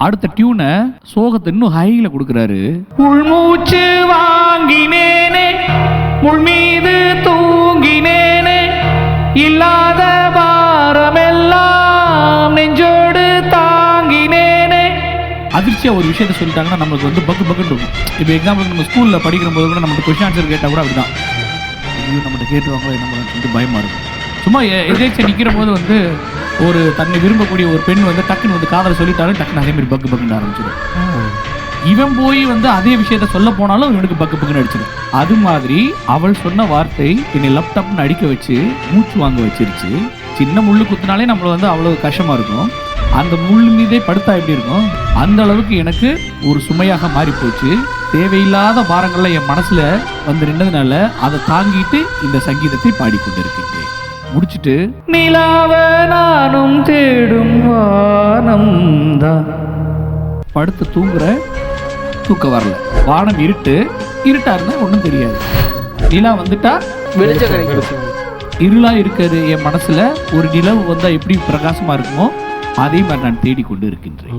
அடுத்த டியூனை சோகத்தை இன்னும் ஹைல கொடுக்குறாரு. உள்மூச்சு வாங்கினேனே முள் மீது தூங்கினேனே இல்லாத பாரமெல்லாம் நெஞ்சோடு தாங்கினேனே. அதிர்ச்சியா ஒரு விஷயத்த சொல்லிட்டாங்கன்னா நம்மளுக்கு வந்து பக்கு பக்குன்னு இருக்கும். இப்போ எக்ஸாம்பிள் நம்ம ஸ்கூல்ல படிக்கிற போது கூட நம்மகிட்ட கொஸ்டின் ஆன்சர் கேட்டா கூட அப்படிதான். ஐயோ நம்மகிட்ட கேட்டுருவாங்களோ என்ன பண்ணுறது சொல்லிட்டு பயமா இருக்கும். சும்மா எ- எதேச்சும் நிக்கிற போது வந்து ஒரு தன்னை விரும்பக்கூடிய ஒரு பெண் வந்து டக்குன்னு வந்து காதலை சொல்லிட்டாலும் டக்குன்னு அதே மாதிரி பக்கு பக்குன்னு ஆரம்பிச்சிடும். இவன் போய் வந்து அதே விஷயத்த சொல்ல போனாலும் இவனுக்கு பக்கு பக்குன்னு அடிச்சிடும். அது மாதிரி அவள் சொன்ன வார்த்தை என்னை லேப்டாப்னு அடிக்க வச்சு மூச்சு வாங்க வச்சிருச்சு. சின்ன முள்ளு குத்துனாலே நம்மளை வந்து அவ்வளோ கஷ்டமாக இருக்கும். அந்த முள் மீதே படுத்தா எப்படி இருக்கும்? அந்த அளவுக்கு எனக்கு ஒரு சுமையாக மாறி போச்சு. தேவையில்லாத பாரங்கள்ல என் மனசில் வந்து நின்றதுனால அதை தாங்கிட்டு இந்த சங்கீதத்தை பாடிக்கொண்டிருக்கின்றேன். முடிச்சுட்டு நிலாவ வானம் தேடும் வானம் தான் படுத்து தூங்குற தூக்க வரல. வானம் இருட்டு இருட்டா இருந்தா ஒன்றும் தெரியாது. நிலா வந்துட்டா வெளிச்சம் கிடைக்கும். இருளா இருக்கிறது என் மனசுல ஒரு நிலவு வந்தா எப்படி பிரகாசமா இருக்குமோ அதே மாதிரி நான் தேடிக்கொண்டு இருக்கின்றேன்.